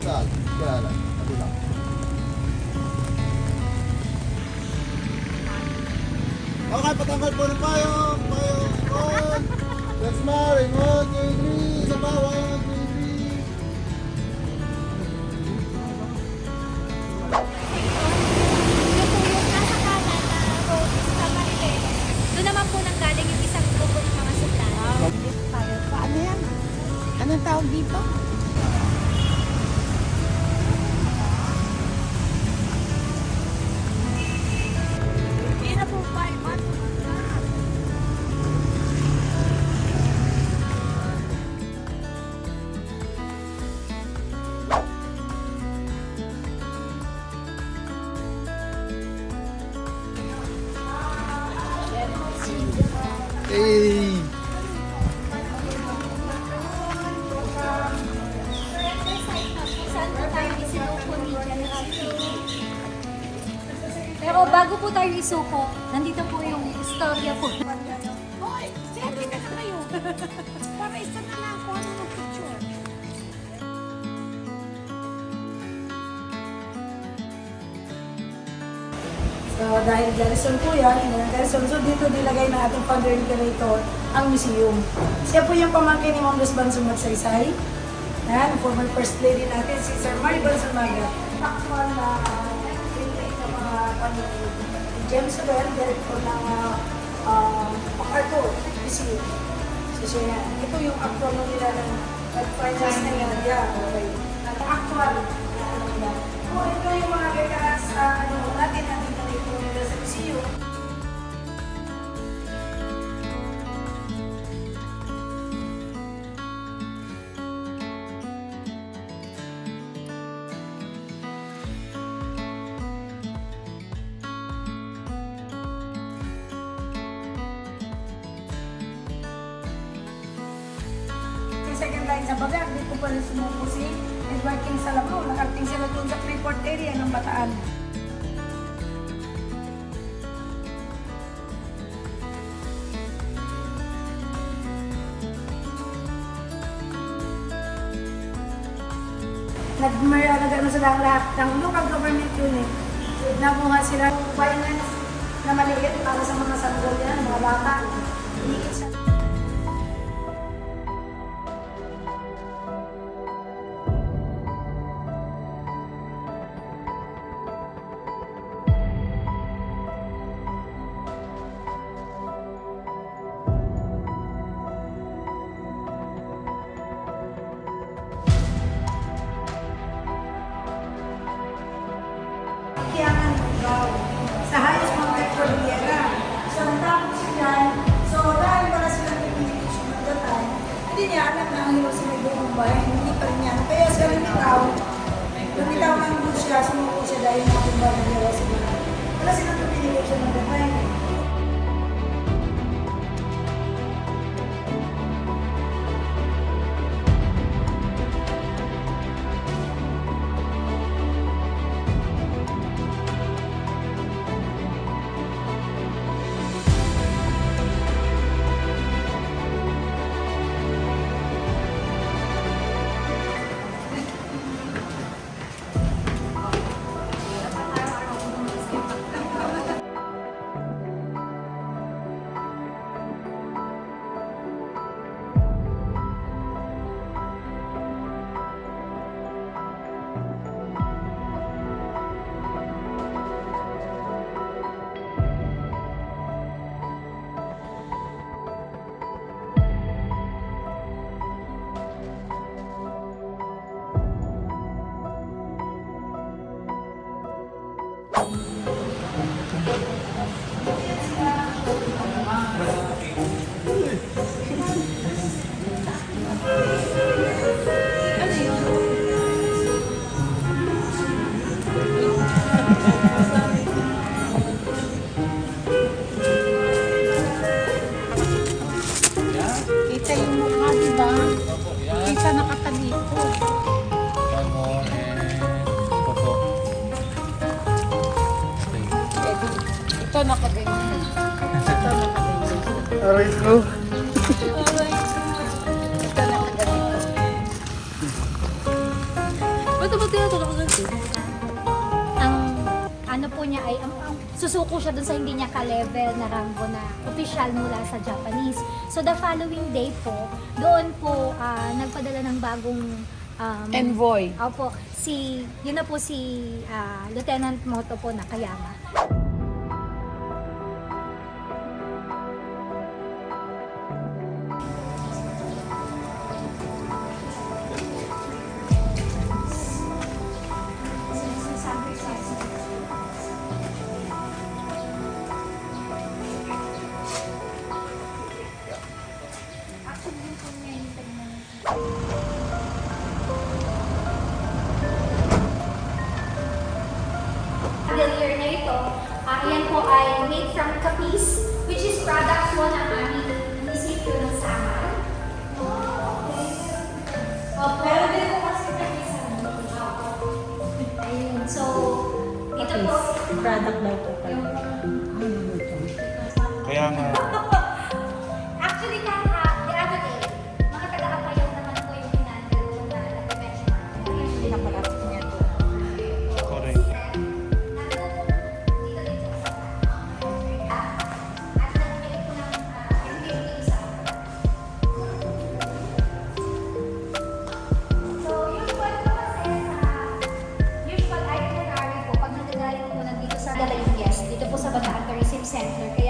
Saan? Kaya lang. Kabila. Okay, patanggal po ng payong. Payong. On. Let's marry. One, two, three. Sa bawang. Hey. Pero bago po tayo isuko, nandito po yung istorya po. Hoy! Selfie ka na kayo! So, dahil garrison po yan, yan garrison. So, dito nilagay na ating founder and curator ang museum. Siya po yung pamangkin ni Mom Luz Bansong Magsaysay. Yan, former first lady natin, si Sir Maribel Samaga. Actual na uh, sa mga panonood. James Well, director ng uh, uh, MacArthur Museum. So, siya yan. Ito yung actual nila ng nag-finance na yan. Yeah, okay. Ang actual na ano ito yung mga gagawin sa ano natin ito sa museum. Yung second line sa Bagag, dito pa rin sumuko si Edward King Salamo. Nakarating sila doon sa Freeport area ng Bataan. Nag-ano sila ang lahat ng local government unit. Nakuha sila finance na maliit para sa mga sanggol yan, mga bata. Sa Kita Ito nakaganyan. Ito nakaganyan. Aray ko. Ito nakaganyan. Ba't ba ko Ang ano po niya ay, ang, ang- susuko siya dun sa hindi niya ka-level na rango na official mula sa Japanese. So the following day po, doon po ah, nagpadala ng bagong um, Envoy. Opo, si, yun na po si ah, Lieutenant Moto po Nakayama. Atelier na ito, ah, yan po ay made from kapis, which is product po ng aming munisipyo ng Samar. Oh, pero din po kasi kapis ang Ayun, so, ito po, Product daw po yung Dream Center. Kaya